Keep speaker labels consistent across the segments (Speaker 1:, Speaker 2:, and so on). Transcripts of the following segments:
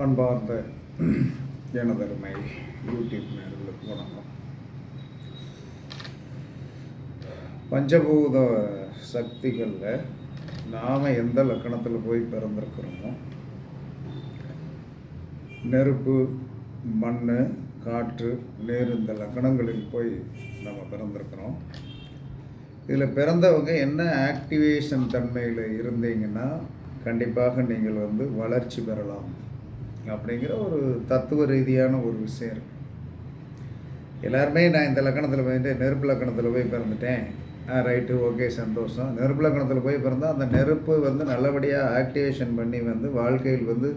Speaker 1: அன்பார்ந்த எனதருமை யூடியூப் நேர்களுக்கு வணக்கம். பஞ்சபூத சக்திகளில் நாம் எந்த லக்கணத்தில் போய் பிறந்திருக்கிறோமோ நெருப்பு மண் காற்று நீர் இந்த லக்கணங்களில் போய் நம்ம பிறந்திருக்கிறோம். இதில் பிறந்தவங்க என்ன ஆக்டிவேஷன் தன்மையில் இருந்தீங்கன்னா கண்டிப்பாக நீங்கள் வந்து வளர்ச்சி பெறலாம். அப்படிங்கிற ஒரு தத்துவ ரீதியான ஒரு விஷயம் இருக்குது எல்லாருமே நான் இந்த லக்கணத்தில் போயிட்டு நெருப்பு லக்கணத்தில் போய் பிறந்துட்டேன். ஆ ரைட்டு ஓகே சந்தோஷம். நெருப்பு லக்கணத்தில் போய் பிறந்தால் அந்த நெருப்பு வந்து நல்லபடியாக ஆக்டிவேஷன் பண்ணி வந்து வாழ்க்கையில் வந்து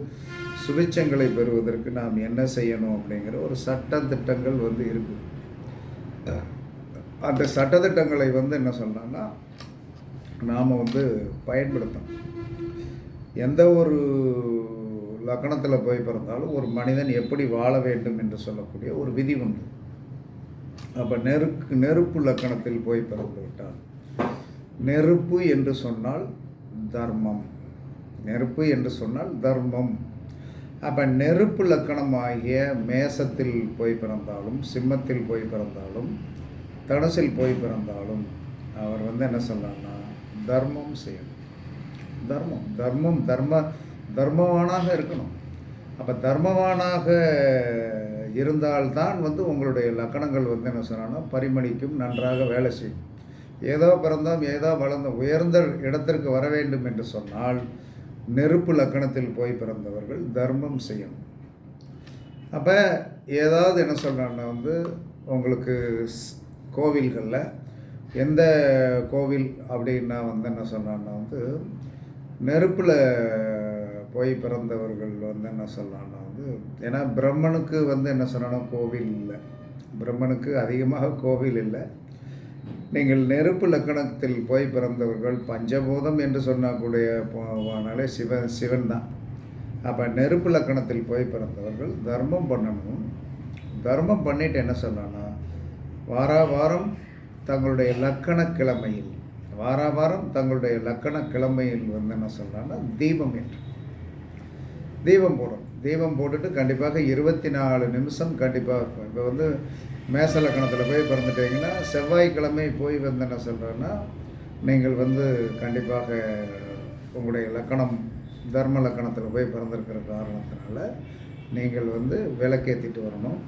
Speaker 1: சுபிச்சங்களை பெறுவதற்கு நாம் என்ன செய்யணும் அப்படிங்கிற ஒரு சட்ட திட்டங்கள் வந்து இருக்குது அந்த சட்டத்திட்டங்களை வந்து என்ன சொல்லலாம்னா நாம் வந்து பயன்படுத்தணும். எந்த ஒரு லக்கணத்தில் போய் பிறந்தாலும் ஒரு மனிதன் எப்படி வாழ வேண்டும் என்று சொல்லக்கூடிய ஒரு விதி உண்டு. அப்போ நெருக்கு நெருப்பு லக்கணத்தில் போய் பிறந்து விட்டால் நெருப்பு என்று சொன்னால் தர்மம். நெருப்பு என்று சொன்னால் தர்மம். அப்போ நெருப்பு லக்கணமாகிய மேசத்தில் போய் பிறந்தாலும் சிம்மத்தில் போய் பிறந்தாலும் தனுசில் போய் பிறந்தாலும் அவர் வந்து என்ன சொல்லலாம்னா தர்மம் செய்யணும். தர்மம் தர்மம் தர்ம தர்மவானாக இருக்கணும். அப்போ தர்மவானாக இருந்தால்தான் வந்து உங்களுடைய லக்கணங்கள் வந்து என்ன சொன்னான்னா பரிமளிக்கும் நன்றாக வேலை செய்யும். ஏதோ பிறந்தோம் ஏதோ வளர்ந்தோம் உயர்ந்த இடத்திற்கு வர வேண்டும் என்று சொன்னால் நெருப்பு லக்கணத்தில் போய் பிறந்தவர்கள் தர்மம் செய்யணும். அப்போ ஏதாவது என்ன சொல்கிறான்னா வந்து உங்களுக்கு கோவில்களில் எந்த கோவில் அப்படின்னா வந்து என்ன சொன்னான்னா வந்து நெருப்பில் போய் பிறந்தவர்கள் வந்து என்ன சொல்லலாம்னா வந்து ஏன்னா பிரம்மனுக்கு வந்து என்ன சொல்லணும் கோவில் இல்லை. பிரம்மனுக்கு அதிகமாக கோவில் இல்லை. நீங்கள் நெருப்பு லக்கணத்தில் போய் பிறந்தவர்கள் பஞ்சபூதம் என்று சொன்னக்கூடிய போனாலே சிவன் சிவன் தான். அப்போ நெருப்பு லக்கணத்தில் போய் பிறந்தவர்கள் தர்மம் பண்ணணும். தர்மம் பண்ணிட்டு என்ன சொல்லலாம்னா வாரா வாரம் தங்களுடைய லக்கண கிழமையில் வாரா வாரம் தங்களுடைய லக்கண கிழமையில் வந்து என்ன சொல்கிறாங்கன்னா தீபம் என்று தீபம் போடும். தீபம் போட்டுட்டு கண்டிப்பாக இருபத்தி நாலு நிமிஷம் கண்டிப்பாக இருக்கும் இப்போ வந்து மேச லக்கணத்தில் போய் பிறந்துட்டீங்கன்னா செவ்வாய்க்கிழமை போய் வந்து என்ன சொல்கிறேன்னா நீங்கள் வந்து கண்டிப்பாக உங்களுடைய லக்கணம் தர்ம லக்கணத்தில் போய் பிறந்திருக்கிற காரணத்தினால நீங்கள் வந்து விளக்கேற்றிட்டு வரணும்.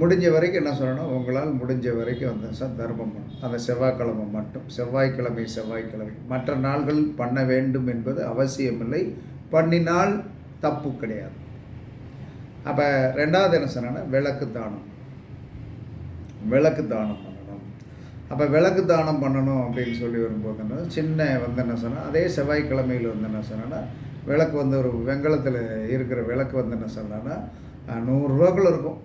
Speaker 1: முடிஞ்ச வரைக்கும் என்ன சொல்லணும் உங்களால் முடிஞ்ச வரைக்கும் வந்து சார் தர்மம் பண்ணணும். அந்த செவ்வாய்க்கிழமை மட்டும். செவ்வாய்க்கிழமை செவ்வாய்க்கிழமை. மற்ற நாள்கள் பண்ண வேண்டும் என்பது அவசியமில்லை. பண்ணினால் தப்பு கிடையாது. அப்போ ரெண்டாவது என்ன சொன்னேன்னா விளக்கு தானம். விளக்கு தானம் பண்ணணும். அப்போ விளக்கு தானம் பண்ணணும் அப்படின்னு சொல்லி வரும்போது என்ன சின்ன வந்து என்ன சொன்னால் அதே செவ்வாய்க்கிழமையில் வந்து என்ன சொன்னேன்னா விளக்கு வந்து ஒரு வெங்கலத்தில் இருக்கிற விளக்கு வந்து என்ன சொன்னேன்னா நூறுரூவாக்குள்ள இருக்கும்.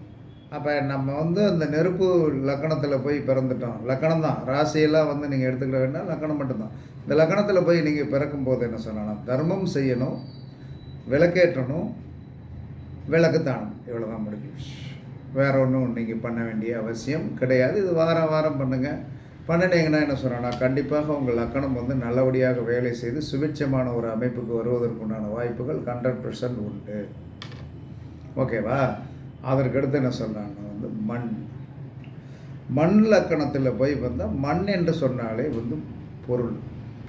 Speaker 1: அப்போ நம்ம வந்து அந்த நெருப்பு லக்கணத்தில் போய் பிறந்துட்டோம். லக்கணம் தான். ராசியெல்லாம் வந்து நீங்கள் எடுத்துக்கிட வேண்டாம் லக்கணம் மட்டும்தான். இந்த லக்கணத்தில் போய் நீங்கள் பிறக்கும்போது என்ன சொன்னால் தர்மம் செய்யணும். விளக்கேற்றணும். விளக்கு தானம் இவ்வளோ தான் முடிஞ்சு வேறு ஒன்றும் நீங்கள் பண்ண வேண்டிய அவசியம் கிடையாது. இது வாரம் வாரம் பண்ணுங்கள் பண்ணிட்டீங்கன்னா என்ன சொல்கிறேன்னா கண்டிப்பாக உங்கள் லக்கணம் வந்து நல்லபடியாக வேலை செய்து சுபிட்சமான ஒரு அமைப்புக்கு வருவதற்குண்டான வாய்ப்புகள் ஹண்ட்ரட் பர்சன்ட் உண்டு. ஓகேவா அதற்கடுத்து என்ன சொல்கிறாங்கன்னா வந்து மண். மண் லக்கணத்தில் போய் வந்தால் மண் என்று சொன்னாலே வந்து பொருள்.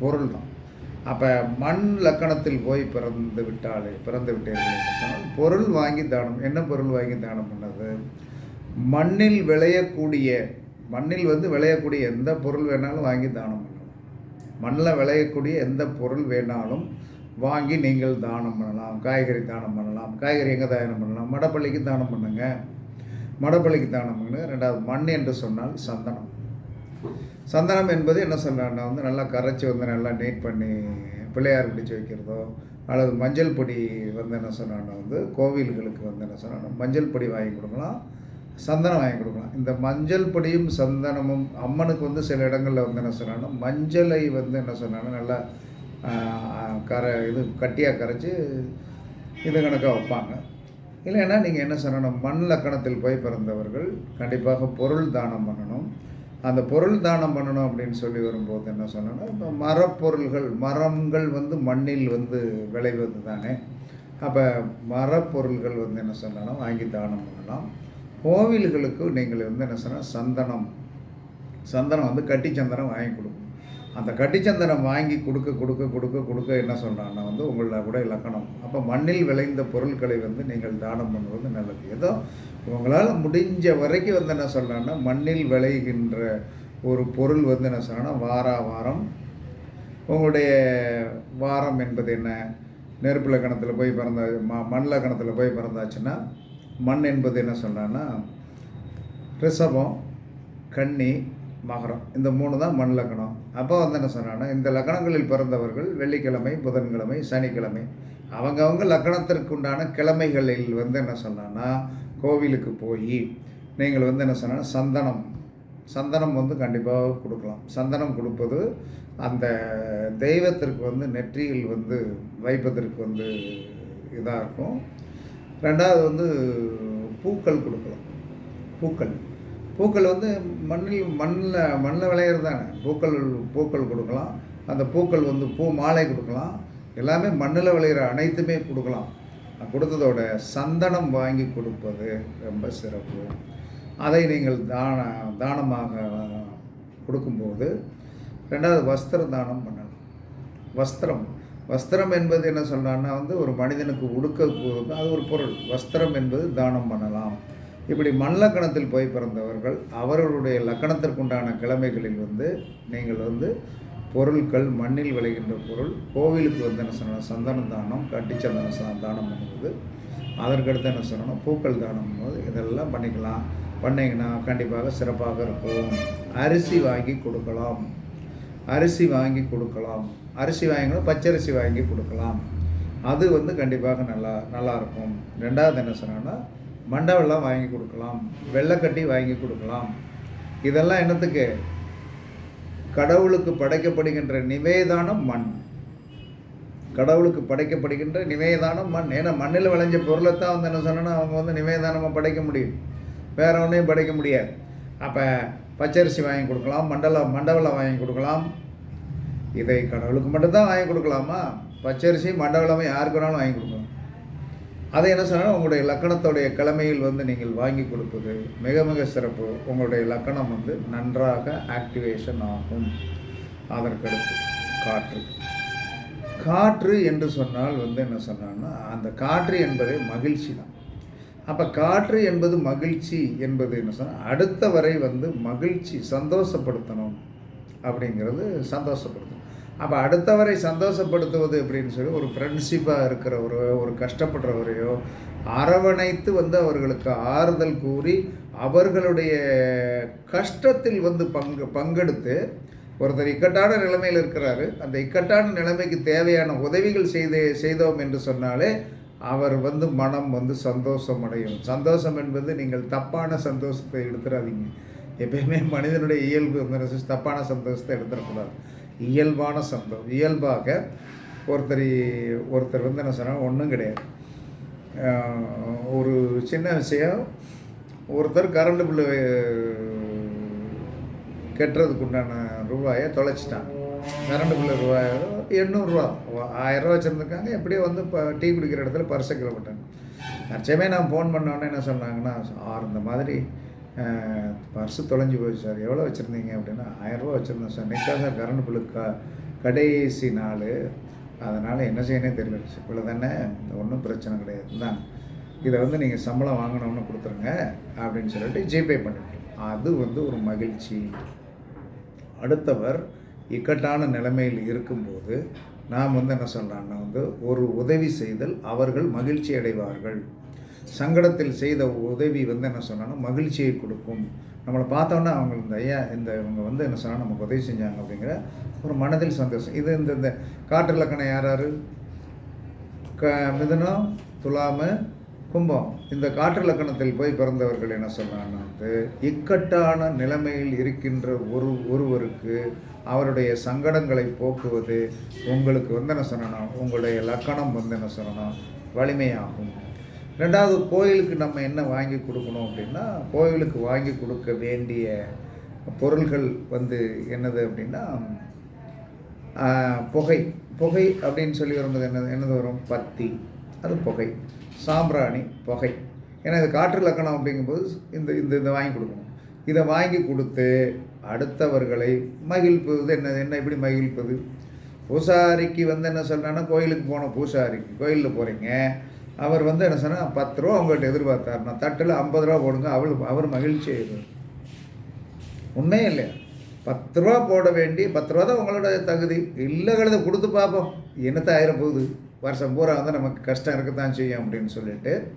Speaker 1: பொருள் தான் அப்போ மண் லக்கணத்தில் போய் பிறந்து விட்டாலே பிறந்து விட்டீர்கள் என்று சொன்னால் பொருள் வாங்கி தானம். என்ன பொருள் வாங்கி தானம் பண்ணது? மண்ணில் விளையக்கூடிய மண்ணில் வந்து விளையக்கூடிய எந்த பொருள் வேணாலும் வாங்கி தானம் பண்ணலாம். மண்ணில் விளையக்கூடிய எந்த பொருள் வேணாலும் வாங்கி நீங்கள் தானம் பண்ணலாம். காய்கறி தானம் பண்ணலாம். காய்கறி எங்கே தானம் பண்ணலாம்? மடப்பள்ளிக்கு தானம் பண்ணுங்கள் மடப்பள்ளிக்கு தானம் பண்ணுங்கள் ரெண்டாவது மண் என்று சொன்னால் சந்தனம். சந்தனம் என்பது என்ன சொல்கிறாங்கன்னா வந்து நல்லா கரைச்சி வந்து நல்லா நீட் பண்ணி பிள்ளையார் பிடிச்சி வைக்கிறதோ அல்லது மஞ்சள் பொடி வந்து என்ன சொன்னான்னா வந்து கோவில்களுக்கு வந்து என்ன சொன்னாங்கன்னா மஞ்சள் பொடி வாங்கி கொடுக்கலாம் சந்தனம் வாங்கி கொடுக்கலாம். இந்த மஞ்சள் பொடியும் சந்தனமும் அம்மனுக்கு வந்து சில இடங்களில் வந்து என்ன சொன்னான்னா மஞ்சளை வந்து என்ன சொன்னாங்கன்னா நல்லா கரை இது கட்டியாக கரைச்சி இது கணக்காக வைப்பாங்க. இல்லைன்னா நீங்கள் என்ன சொன்னணும் மண் லக்கணத்தில் போய் பிறந்தவர்கள் கண்டிப்பாக பொருள் தானம் பண்ணணும். அந்த பொருள் தானம் பண்ணணும் அப்படின்னு சொல்லி வரும்போது என்ன சொன்னோன்னா இப்போ மரப்பொருள்கள் மரங்கள் வந்து மண்ணில் வந்து விளைவது தானே. அப்போ மரப்பொருள்கள் வந்து என்ன சொன்னாலும் வாங்கி தானம் பண்ணலாம். கோவில்களுக்கு நீங்கள் வந்து என்ன சொன்னால் சந்தனம் சந்தனம் வந்து கட்டி சந்தனம் வாங்கி கொடுக்கணும். அந்த கட்டிச்சந்தனம் வாங்கி கொடுக்க கொடுக்க கொடுக்க கொடுக்க என்ன சொல்கிறாங்கன்னா வந்து உங்களோட கூட இலக்கணம் அப்போ மண்ணில் விளைந்த பொருட்களை வந்து நீங்கள் தானம் பண்ணுவது நல்லது. ஏதோ உங்களால் முடிஞ்ச வரைக்கும் வந்து என்ன சொல்கிறாங்கன்னா மண்ணில் விளைகின்ற ஒரு பொருள் வந்து என்ன சொன்னால் வாரா வாரம் உங்களுடைய வாரம் என்பது என்ன? நெருப்பு கணத்தில் போய் பிறந்த ம மண்ணில் கணத்தில் போய் பிறந்தாச்சுன்னா மண் என்பது என்ன சொன்னான்னா ரிஷபம் கன்னி மகரம். இந்த மூணு தான் மண் லக்கணம். அப்போ வந்து என்ன சொன்னான்னா இந்த லக்கணங்களில் பிறந்தவர்கள் வெள்ளிக்கிழமை புதன்கிழமை சனிக்கிழமை அவங்கவுங்க லக்கணத்திற்கு உண்டான கிழமைகளில் வந்து என்ன சொன்னான்னா கோவிலுக்கு போய் நீங்கள் வந்து என்ன சொன்னால் சந்தனம். சந்தனம் வந்து கண்டிப்பாக கொடுக்கலாம். சந்தனம் கொடுப்பது அந்த தெய்வத்திற்கு வந்து நெற்றியில் வந்து வைப்பதற்கு வந்து இதாக இருக்கும். ரெண்டாவது வந்து பூக்கள் கொடுக்கலாம். பூக்கள். பூக்கள் வந்து மண்ணில் மண்ணில் மண்ணில் விளையிறது தானே பூக்கள் பூக்கள் கொடுக்கலாம். அந்த பூக்கள் வந்து பூ மாலை கொடுக்கலாம். எல்லாமே மண்ணில் விளையிற அனைத்துமே கொடுக்கலாம். கொடுத்ததோட சந்தனம் வாங்கி கொடுப்பது ரொம்ப சிறப்பு. அதை நீங்கள் தான தானமாக கொடுக்கும்போது ரெண்டாவது வஸ்திர தானம் பண்ணணும். வஸ்திரம். வஸ்திரம் என்பது என்ன சொல்கிறான்னா வந்து ஒரு மனிதனுக்கு உடுக்க அது ஒரு பொருள். வஸ்திரம் என்பது தானம் பண்ணலாம். இப்படி மண் லக்கணத்தில் போய் பிறந்தவர்கள் அவர்களுடைய லக்கணத்திற்குண்டான கிழமைகளில் வந்து நீங்கள் வந்து பொருட்கள் மண்ணில் விளைகின்ற பொருள் கோவிலுக்கு வந்து என்ன சொல்லணும் சந்தன தானம் கட்டிச்சந்தன சா தானம் பண்ணுவது அதற்கடுத்து என்ன சொல்லணும் பூக்கள் தானம் பண்ணுவது இதெல்லாம் பண்ணிக்கலாம். பண்ணிங்கன்னா கண்டிப்பாக சிறப்பாக இருக்கும். அரிசி வாங்கி கொடுக்கலாம். அரிசி வாங்கி கொடுக்கலாம். அரிசி வாங்கினா பச்சரிசி வாங்கி கொடுக்கலாம். அது வந்து கண்டிப்பாக நல்லா நல்லாயிருக்கும் ரெண்டாவது என்ன சொன்னோன்னா மண்டவெல்லாம் வாங்கி கொடுக்கலாம் வெள்ளைக்கட்டி வாங்கி கொடுக்கலாம். இதெல்லாம் என்னத்துக்கு? கடவுளுக்கு படைக்கப்படுகின்ற நிவேதானம் மண். கடவுளுக்கு படைக்கப்படுகின்ற நிவேதானம் மண். ஏன்னா மண்ணில் விளைஞ்ச பொருளை தான் வந்து என்ன சொன்னோன்னா அவங்க வந்து நிவேதானமாக படைக்க முடியும். வேற ஒன்றையும் படைக்க முடியாது. அப்போ பச்சரிசி வாங்கி கொடுக்கலாம் மண்டலம் மண்டவளம் வாங்கி கொடுக்கலாம். இதை கடவுளுக்கு மட்டும்தான் வாங்கி கொடுக்கலாமா? பச்சரிசி மண்டவளமே யாருக்கு வேணாலும் வாங்கி கொடுக்கலாம். அதை என்ன சொன்னால் உங்களுடைய லக்கணத்துடைய கிழமையில் வந்து நீங்கள் வாங்கி கொடுப்பது மிக மிக சிறப்பு. உங்களுடைய லக்கணம் வந்து நன்றாக ஆக்டிவேஷன் ஆகும். அதற்கடுத்து காற்று. காற்று என்று சொன்னால் வந்து என்ன சொன்னான்னா அந்த காற்று என்பதே மகிழ்ச்சி தான். அப்போ காற்று என்பது மகிழ்ச்சி என்பது என்ன சொன்னால் அடுத்த வரை வந்து மகிழ்ச்சி சந்தோஷப்படுத்தணும் அப்படிங்கிறது சந்தோஷப்படுத்தணும் அப்போ அடுத்தவரை சந்தோஷப்படுத்துவது அப்படின்னு சொல்லி ஒரு ஃப்ரெண்ட்ஷிப்பாக இருக்கிறவரோ ஒரு கஷ்டப்படுறவரையோ அரவணைத்து வந்து அவர்களுக்கு ஆறுதல் கூறி அவர்களுடைய கஷ்டத்தில் வந்து பங்கு பங்கெடுத்து ஒருத்தர் இக்கட்டான நிலைமையில் இருக்கிறாரு. அந்த இக்கட்டான நிலைமைக்கு தேவையான உதவிகள் செய்து செய்தோம் என்று சொன்னாலே அவர் வந்து மனம் வந்து சந்தோஷம் அடையும் சந்தோஷம் என்பது நீங்கள் தப்பான சந்தோஷத்தை எடுத்துடாதீங்க எப்பயுமே மனிதனுடைய இயல்பு வந்து தப்பான சந்தோஷத்தை எடுத்துடக்கூடாது. இயல்பான சம்பவம். இயல்பாக ஒருத்தர் ஒருத்தர் வந்து என்ன சொன்னால் ஒன்றும் கிடையாது. ஒரு சின்ன விஷயம். ஒருத்தர் கரண்ட் பில்லு கட்டுறதுக்கு உண்டான ரூபாயை தொலைச்சிட்டான் கரண்ட் பில்லு ரூபாய் எண்ணூறுரூவா ஆயிரரூவா வச்சுருந்துருக்காங்க. எப்படியோ வந்து இப்போ டீ குடிக்கிற இடத்துல பர்ஸை கிளம்பிட்டாங்க தற்சமே நான் ஃபோன் பண்ணோன்னே என்ன சொன்னாங்கன்னா சார் இந்த மாதிரி பர்ஸு தொலைஞ்சி போச்சு சார். எவ்வளோ வச்சுருந்தீங்க அப்படின்னா ஆயிரரூபா வச்சுருந்தேன் சார். நெக்ஸ்ட்டாக சார் கரண்ட் பில்லு க கடைசி நாள். அதனால் என்ன செய்யணே தெரியல. இவ்வளோ தானே? ஒன்றும் பிரச்சனை கிடையாது. தான் இதை வந்து நீங்கள் சம்பளம் வாங்கினோன்னு கொடுத்துருங்க அப்படின்னு சொல்லிட்டு ஜிபே பண்ணிட்டோம். அது வந்து ஒரு மகிழ்ச்சி. அடுத்தவர் இக்கட்டான நிலைமையில் இருக்கும்போது நாம் வந்து என்ன சொல்லலாம்னா வந்து ஒரு உதவி செய்தல் அவர்கள் மகிழ்ச்சி அடைவார்கள். சங்கடத்தில் செய்த உதவி வந்து என்ன சொன்னாங்கன்னா மகிழ்ச்சியை கொடுக்கும். நம்மளை பார்த்தோன்னா அவங்க இந்த ஐயா இந்த இவங்க வந்து என்ன சொன்னால் நமக்கு உதவி செஞ்சாங்க அப்படிங்கிற ஒரு மனதில் சந்தோஷம். இது இந்த இந்த காற்று இலக்கணம் யார் யார்? க மிதுனம் துலாம கும்பம். இந்த காற்று லக்கணத்தில் போய் பிறந்தவர்கள் என்ன சொன்னாங்கன்னா வந்து இக்கட்டான நிலைமையில் இருக்கின்ற ஒரு ஒருவருக்கு அவருடைய சங்கடங்களை போக்குவது உங்களுக்கு வந்து என்ன சொல்லணும் உங்களுடைய லக்கணம் வந்து என்ன சொல்லணும் வலிமையாகும். ரெண்டாவது கோயிலுக்கு நம்ம என்ன வாங்கி கொடுக்கணும் அப்படின்னா கோயிலுக்கு வாங்கி கொடுக்க வேண்டிய பொருள்கள் வந்து என்னது அப்படின்னா புகை. புகை அப்படின்னு சொல்லி வரும்போது என்னது என்னது வரும்? பத்தி. அது புகை. சாம்பிராணி புகை. ஏன்னா இது காற்று லக்கணம் அப்படிங்கும்போது இந்த இந்த இதை வாங்கி கொடுக்கணும். இதை வாங்கி கொடுத்து அடுத்தவர்களை மகிழ்ப்பது என்ன என்ன எப்படி மகிழ்ப்பது? பூசாரிக்கு வந்து என்ன சொல்கிறான்னா கோயிலுக்கு போன பூசாரிக்கு. கோயிலில் போகிறீங்க அவர் வந்து என்ன சொன்னால் பத்து ரூபா உங்கள்கிட்ட எதிர்பார்த்தார். நான் தட்டில் ஐம்பது ரூபா போடுங்க அவள் அவர் மகிழ்ச்சி ஆயிடுவார். உண்மையே இல்லையா? பத்து ரூபா போட வேண்டி பத்து ரூபா தான் உங்களோட தகுதி. இல்லை கொடுத்து பார்ப்போம். என்னத்தை ஆயிரம் போகுது? வருஷம் பூரா வந்து நமக்கு கஷ்டம் இருக்கத்தான் செய்யும் அப்படின்னு சொல்லிட்டு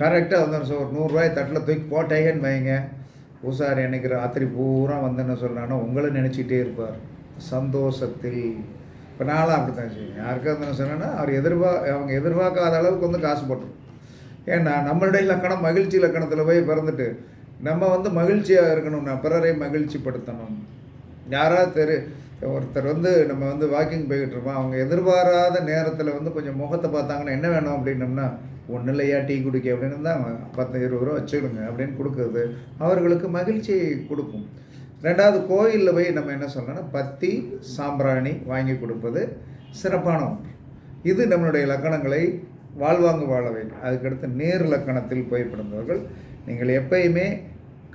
Speaker 1: கரெக்டாக வந்து ஒரு நூறுரூவாய் தட்டில் தூக்கி போட்டேன்னு வைங்க. பூசாரி நினைக்கிற ராத்திரி பூரா வந்து என்ன சொல்கிறான்னா உங்களை நினச்சிக்கிட்டே இருப்பார். சந்தோஷத்தில். இப்போ நாளாக அப்படி தான் செய்வேன். யாருக்கா இருந்தாலும் சொன்னேன்னா அவர் எதிர்பா அவங்க எதிர்பார்க்காத அளவுக்கு வந்து காசு போட்டுரும். ஏன்னா நம்மளுடைய இலக்கணம் மகிழ்ச்சி இலக்கணத்தில் போய் பிறந்துட்டு நம்ம வந்து மகிழ்ச்சியாக இருக்கணும்னா பிறரை மகிழ்ச்சிப்படுத்தணும். யாராவது தெரு ஒருத்தர் வந்து நம்ம வந்து வாக்கிங் போய்கிட்டு இருப்போம் அவங்க எதிர்பாராத நேரத்தில் வந்து கொஞ்சம் முகத்தை பார்த்தாங்கன்னா என்ன வேணும் அப்படின்னம்னா ஒன்றும் இல்லையா டீ குடிக்க? அப்படின்னு தான் பத்து இருபது ரூபா வச்சுக்கிடுங்க அப்படின்னு கொடுக்குறது அவர்களுக்கு மகிழ்ச்சி கொடுக்கும். ரெண்டாவது கோயிலில் போய் நம்ம என்ன சொல்லணும்னா பத்தி சாம்பிராணி வாங்கி கொடுப்பது சிறப்பான ஒன்று. இது நம்மளுடைய லக்கணங்களை வாழ்வாங்கு வாழ வைக்கும் அதுக்கடுத்து நேர் லக்கணத்தில் போய் பிறந்தவர்கள் நீங்கள் எப்பயுமே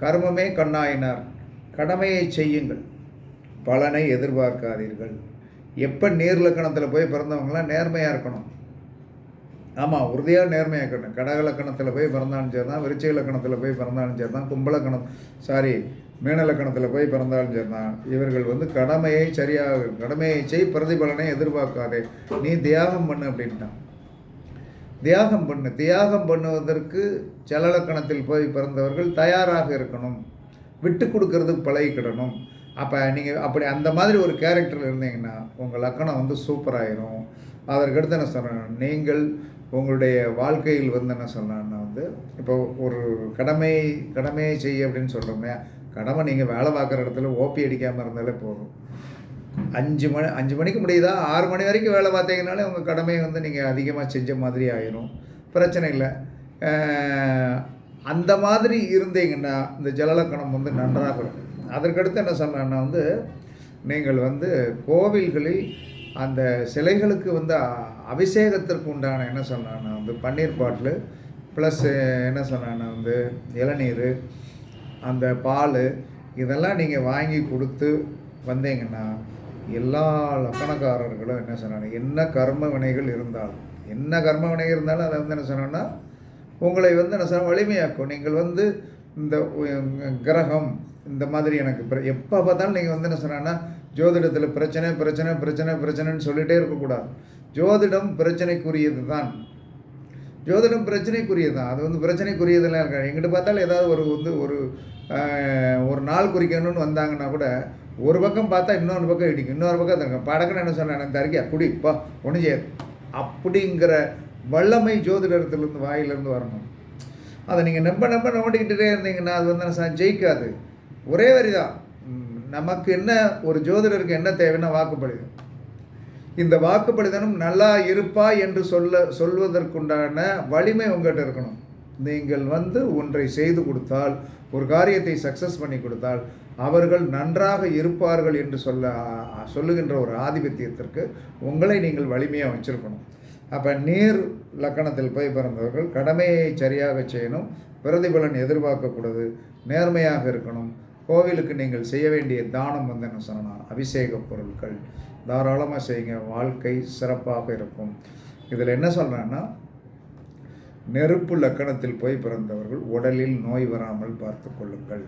Speaker 1: கர்மமே கண்ணாயினார் கடமையை செய்யுங்கள். பலனை எதிர்பார்க்காதீர்கள். எப்போ நேர் லக்கணத்தில் போய் பிறந்தவங்களாம் நேர்மையாக இருக்கணும்? ஆமாம் உறுதியாக நேர்மையாக இருக்கணும். கடக லக்கணத்தில் போய் பிறந்தாலும் சரி தான் விருச்சிக லக்கணத்தில் போய் பிறந்தாலும் சரி தான் கும்பலக்கணம் சாரி மேனலக்கணத்தில் போய் பிறந்தாலும் சரிதான். இவர்கள் வந்து கடமையை சரியாக கடமையை செய் பிரதிபலனை எதிர்பார்க்காதே. நீ தியாகம் பண்ணு அப்படின்ட்டான். தியாகம் பண்ணு. தியாகம் பண்ணுவதற்கு ஜலலக்கணத்தில் போய் பிறந்தவர்கள் தயாராக இருக்கணும். விட்டு கொடுக்கறதுக்கு பழகிக்கிடணும். அப்போ நீங்கள் அப்படி அந்த மாதிரி ஒரு கேரக்டர் இருந்தீங்கன்னா உங்கள் லக்கணம் வந்து சூப்பராயிரும் அதற்கடுத்து என்ன சொல்கிறேன் நீங்கள் உங்களுடைய வாழ்க்கையில் வந்து என்ன சொன்னான்னா வந்து இப்போ ஒரு கடமை கடமையை செய்ய அப்படின்னு சொல்கிறோம்னா கடமை நீங்கள் வேலை பார்க்குற இடத்துல ஓபி அடிக்காமல் இருந்தாலே போதும். அஞ்சு மணி அஞ்சு மணிக்கு முடியுதா? ஆறு மணி வரைக்கும் வேலை பார்த்தீங்கனாலே உங்கள் கடமையை வந்து நீங்கள் அதிகமாக செஞ்ச மாதிரி ஆயிரும். பிரச்சனை இல்லை. அந்த மாதிரி இருந்தீங்கன்னா இந்த ஜலலக்கணம் வந்து நன்றாக இருக்கும். அதற்கடுத்து என்ன சொன்னேன்னா வந்து நீங்கள் வந்து கோவில்களில் அந்த சிலைகளுக்கு வந்து அபிஷேகத்திற்கு உண்டான என்ன சொன்னான்னா வந்து பன்னீர் பாட்டில் ப்ளஸ் என்ன சொன்னான்னா வந்து இளநீர் அந்த பால் இதெல்லாம் நீங்கள் வாங்கி கொடுத்து வந்தீங்கன்னா எல்லா லக்கணக்காரர்களும் என்ன சொன்னாங்க? என்ன கர்ம வினைகள் இருந்தாலும் என்ன கர்ம வினை இருந்தாலும் அதை வந்து என்ன சொன்னோன்னா உங்களை வந்து என்ன சொன்ன வலிமையாக்கும். நீங்கள் வந்து இந்த கிரகம் இந்த மாதிரி எனக்கு பிர- எப்போ பார்த்தாலும் நீங்கள் வந்து என்ன சொன்னான்னா ஜோதிடத்தில் பிரச்சனை பிரச்சனை பிரச்சனை பிரச்சனைன்னு சொல்லிகிட்டே இருக்கக்கூடாது. ஜோதிடம் பிரச்சனைக்குரியது தான் ஜோதிடம் பிரச்சனைக்குரியது? தான் அது வந்து பிரச்சனைக்குரியதெல்லாம் இருக்காது. எங்கிட்ட பார்த்தாலும் ஏதாவது ஒரு வந்து ஒரு ஒரு நாள் குறிக்கணும்னு வந்தாங்கன்னா கூட ஒரு பக்கம் பார்த்தா இன்னொரு பக்கம் இடிக்கும். இன்னொரு பக்கம் தருங்க படக்குன்னு என்ன சொன்னேன்? எனக்கு தருக்கியா குடி இப்போ ஒன்றும் செய்யாது. அப்படிங்கிற வல்லமை ஜோதிடத்திலிருந்து வாயிலிருந்து வரணும். அதை நீங்கள் நம்ப நம்ப நம்பிக்கிட்டே இருந்தீங்கன்னா அது வந்து என்ன ஜெயிக்காது. ஒரே வரி தான் நமக்கு என்ன ஒரு ஜோதிடருக்கு என்ன தேவைன்னா வாக்குப்படிதம் இந்த வாக்குப்படிதனம் நல்லா இருப்பா என்று சொல்ல சொல்வதற்குண்டான வலிமை உங்கள்கிட்ட இருக்கணும். நீங்கள் வந்து ஒன்றை செய்து கொடுத்தால் ஒரு காரியத்தை சக்ஸஸ் பண்ணி கொடுத்தால் அவர்கள் நன்றாக இருப்பார்கள் என்று சொல்ல சொல்லுகின்ற ஒரு ஆதிபத்தியத்திற்கு உங்களை நீங்கள் வலிமையாக வச்சிருக்கணும். அப்போ நீர் லக்கணத்தில் போய் பிறந்தவர்கள் கடமையை சரியாக செய்யணும் பிரதிபலன் எதிர்பார்க்கக்கூடாது நேர்மையாக இருக்கணும் கோவிலுக்கு நீங்கள் செய்ய வேண்டிய தானம் வந்து என்ன சொன்னால் அபிஷேக பொருட்கள். தாராளமாக செய்யுங்க. வாழ்க்கை சிறப்பாக இருக்கும். இதில் என்ன சொல்கிறேன்னா நெருப்பு லக்கணத்தில் போய் பிறந்தவர்கள் உடலில் நோய் வராமல் பார்த்து கொள்ளுங்கள்.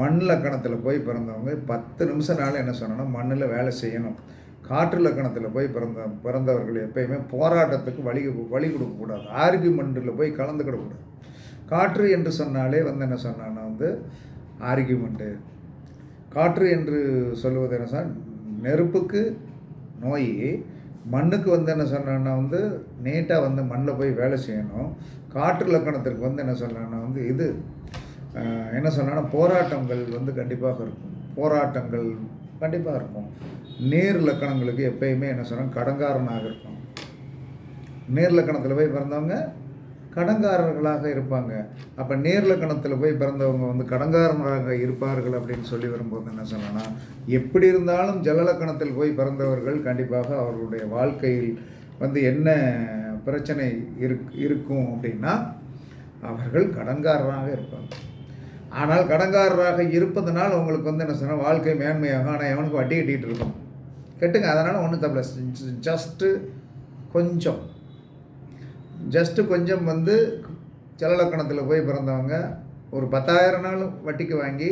Speaker 1: மண் லக்கணத்தில் போய் பிறந்தவங்க பத்து நிமிஷம்னால என்ன சொன்னோன்னா மண்ணில் வேலை செய்யணும். காற்று லக்கணத்தில் போய் பிறந்த பிறந்தவர்கள் எப்பயுமே போராட்டத்துக்கு வழி வழி கொடுக்கக்கூடாது ஆர்கியூமெண்ட்டில் போய் கலந்துக்கிடக்கூடாது காற்று என்று சொன்னாலே வந்து என்ன சொன்னான்னா வந்து ஆர்கியூமெண்ட்டு காற்று என்று சொல்லுவது என்ன சார் நெருப்புக்கு நோய் மண்ணுக்கு வந்து என்ன சொன்னான்னா வந்து நீட்டாக வந்து மண்ணில் போய் வேலை செய்யணும். காற்று லக்கணத்திற்கு வந்து என்ன சொன்னான்னா வந்து இது என்ன சொன்னான்னா போராட்டங்கள் வந்து கண்டிப்பாக இருக்கும். போராட்டங்கள் கண்டிப்பாக இருக்கும். நீர் லக்கணங்களுக்கு எப்பயுமே என்ன சொன்னால் கடங்காரனாக இருக்கும். நீர் லக்கணத்தில் போய் பிறந்தவங்க கடங்காரர்களாக இருப்பாங்க. அப்போ நேரில் கணத்தில் போய் பிறந்தவங்க வந்து கடங்காரர்களாக இருப்பார்கள் அப்படின்னு சொல்லி வரும்போது என்ன சொல்லணும்னா எப்படி இருந்தாலும் ஜலலக்கணத்தில் போய் பிறந்தவர்கள் கண்டிப்பாக அவர்களுடைய வாழ்க்கையில் வந்து என்ன பிரச்சனை இருக் இருக்கும் அப்படின்னா அவர்கள் கடன்காரராக இருப்பாங்க. ஆனால் கடன்காரராக இருப்பதனால் உங்களுக்கு வந்து என்ன சொன்னால் வாழ்க்கை மேன்மையாக ஆனால் எவனுக்கு வட்டி கட்டிகிட்டு இருக்கும் கெட்டுங்க. அதனால் ஒன்றும் தப்பில்ல ஜஸ்ட்டு கொஞ்சம். ஜஸ்ட்டு கொஞ்சம் வந்து செலலக்கணத்தில் போய் பிறந்தவங்க ஒரு பத்தாயிரம் நாள் வட்டிக்கு வாங்கி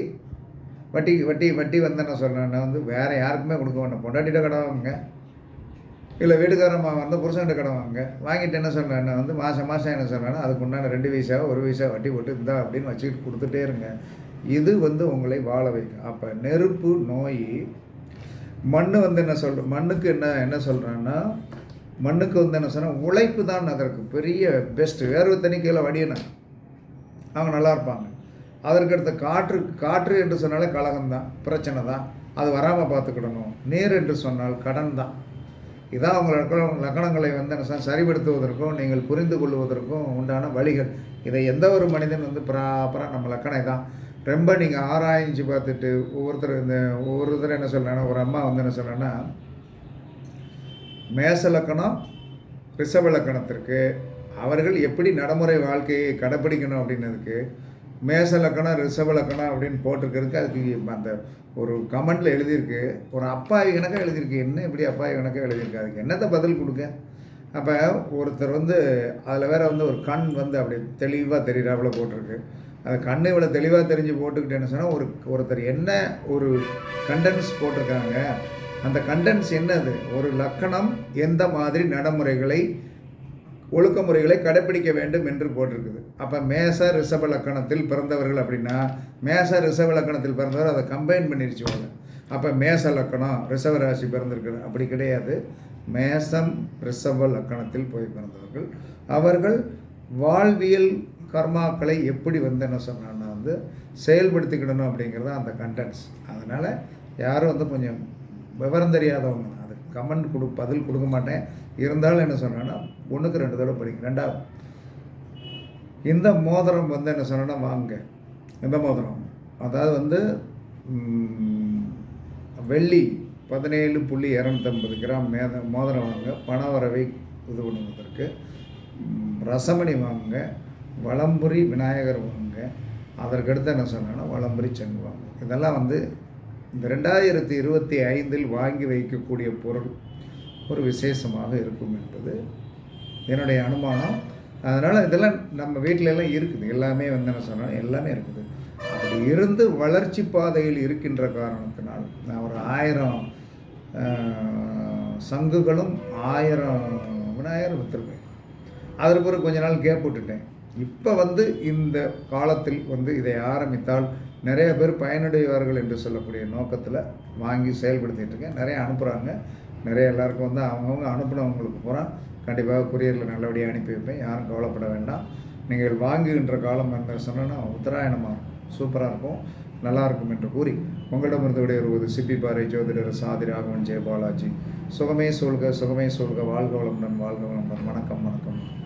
Speaker 1: வட்டி வட்டி வட்டி வந்து என்ன சொல்கிறேன்னா வந்து வேறு யாருக்குமே கொடுக்க வேண்டாம் பொண்டாட்டிகிட்ட கடன் வாங்க இல்லை வீட்டுக்காரம்மா வந்து புருஷன்கிட்ட கடன் வாங்க வாங்கிட்டு என்ன சொல்கிறேன்னா வந்து மாதம் மாதம் என்ன சொல்கிறேன்னா அதுக்கு உண்டான ரெண்டு வயசாக ஒரு வயசாக வட்டி போட்டு இருந்தா அப்படின்னு வச்சுக்கிட்டு கொடுத்துட்டே இருங்க. இது வந்து உங்களை வாழ வைக்கும். அப்போ நெருப்பு நோய் மண் வந்து என்ன சொல் மண்ணுக்கு என்ன என்ன சொல்கிறேன்னா மண்ணுக்கு வந்து என்ன சொன்னால் உழைப்பு தான் அதற்கு பெரிய பெஸ்ட்டு வேர்வை தண்ணி வடியினா. அவங்க நல்லா இருப்பாங்க. அதற்கு அடுத்த காற்று காற்று என்று சொன்னாலே கலகம்தான் பிரச்சனை தான். அது வராமல் பார்த்துக்கிடணும். நீர் என்று சொன்னால் கடன் தான். இதான் உங்கள் லக்கணங்களை வந்து என்ன சொன்னால் சரிப்படுத்துவதற்கும் நீங்கள் புரிந்து கொள்வதற்கும் உண்டான வழிகள். இதை எந்த ஒரு மனிதன் வந்து ப்ராப்பராக நம்ம லக்கணை தான். ரொம்ப நீங்கள் ஆராய்ச்சி பார்த்துட்டு ஒவ்வொருத்தர் இந்த ஒவ்வொருத்தர் என்ன சொல்கிறாங்கன்னா ஒரு அம்மா வந்து என்ன சொல்கிறேன்னா மேச லக்கணம் ரிஷப லக்கணத்திற்கு அவர்கள் எப்படி நடைமுறை வாழ்க்கையை கடைப்பிடிக்கணும் அப்படின்னதுக்கு மேச லக்கணம் ரிஷப லக்கணம் அப்படின்னு போட்டிருக்கிறதுக்கு அதுக்கு அந்த ஒரு கமெண்டில் எழுதியிருக்கு. ஒரு அப்பாவி கணக்காக எழுதியிருக்கு. என்ன இப்படி அப்பாவி கணக்காக எழுதியிருக்கு? அதுக்கு என்னத்தை பதில் கொடுக்க? அப்போ ஒருத்தர் வந்து அதில் வேற வந்து ஒரு கண் வந்து அப்படி தெளிவாக தெரிகிறாப்புல போட்டிருக்கு. அந்த கண் இவ்வளோ தெளிவாக தெரிஞ்சு போட்டுக்கிட்டேன்னு சொன்னால் ஒரு ஒருத்தர் என்ன ஒரு கண்டென்ஸ் போட்டிருக்காங்க? அந்த கண்டென்ஸ் என்னது? ஒரு லக்கணம் எந்த மாதிரி நடைமுறைகளை ஒழுக்க முறைகளை கடைப்பிடிக்க வேண்டும் என்று போட்டிருக்குது. அப்போ மேச ரிஷப லக்கணத்தில் பிறந்தவர்கள் அப்படின்னா மேச ரிஷப லக்கணத்தில் பிறந்தவர் அதை கம்பைன் பண்ணிருச்சு அவங்க அப்போ மேச லக்கணம் ரிஷப ராசி பிறந்திருக்கிறது அப்படி கிடையாது. மேசம் ரிஷப லக்கணத்தில் போய் பிறந்தவர்கள். அவர்கள் வாழ்வியல் கர்மாக்களை எப்படி வந்து என்ன சொன்னான்னா வந்து செயல்படுத்திக்கிடணும் அப்படிங்கிறது அந்த கண்டென்ட்ஸ் அதனால் யாரும் வந்து கொஞ்சம் விவரம் தெரியாதவங்க அது கமெண்ட் கொடு பதில் கொடுக்க மாட்டேன். இருந்தாலும் என்ன சொன்னேன்னா ஒன்றுக்கு ரெண்டு தடவை படிங்க. ரெண்டாவது இந்த மோதிரம் வந்து என்ன சொன்னேன்னா வாங்க. இந்த மோதிரம்? அதாவது வந்து வெள்ளி பதினேழு புள்ளி இரநூத்தம்பது கிராம் மேத மோதிரம் வாங்க. பண வரவை இது பண்ணுவதற்கு ரசமணி வாங்க. வளம்புரி விநாயகர் வாங்க. அதற்கடுத்து என்ன சொன்னேன்னா வளம்புரி செங்கு வாங்க. இதெல்லாம் வந்து இந்த ரெண்டாயிரத்தி இருபத்தி ஐந்தில் வாங்கி வைக்கக்கூடிய பொருள் ஒரு விசேஷமாக இருக்கும் என்பது என்னுடைய அனுமானம். அதனால் இதெல்லாம் நம்ம வீட்டில எல்லாம் இருக்குது. எல்லாமே வந்து என்ன சொன்னால் எல்லாமே இருக்குது. அப்படி இருந்து வளர்ச்சி பாதையில் இருக்கின்ற காரணத்தினால் நான் ஒரு ஆயிரம் சங்குகளும் ஆயிரம் விநாயகர் விற்றுருப்பேன் அதற்கு பிறகு கொஞ்ச நாள் கேப் விட்டுட்டேன். இப்போ வந்து இந்த காலத்தில் வந்து இதை ஆரம்பித்தால் நிறைய பேர் பயனடைவார்கள் என்று சொல்லக்கூடிய நோக்கத்தில் வாங்கி செயல்படுத்திகிட்டு இருக்கேன். நிறைய அனுப்புகிறாங்க நிறைய எல்லாருக்கும் வந்து அவங்கவுங்க அனுப்புனவங்களுக்கு பூரா கண்டிப்பாக குரியரில் நல்லபடியாக அனுப்பி வைப்பேன். யாரும் கவலைப்பட வேண்டாம். நீங்கள் வாங்குகின்ற காலம் என்ன சொன்னால் உத்தராயணமாக இருக்கும். சூப்பராக இருக்கும். நல்லாயிருக்கும் என்று கூறி உங்களிடமிருந்து விடையறுவது சிப்பி பாறை ஜோதிடர் சாதி ராகவன் ஜெயபாலாஜி. சுகமே சொல்க சுகமே சொல்க வாழ்க வளமுடன் வாழ்க வளமுடன். வணக்கம் வணக்கம்.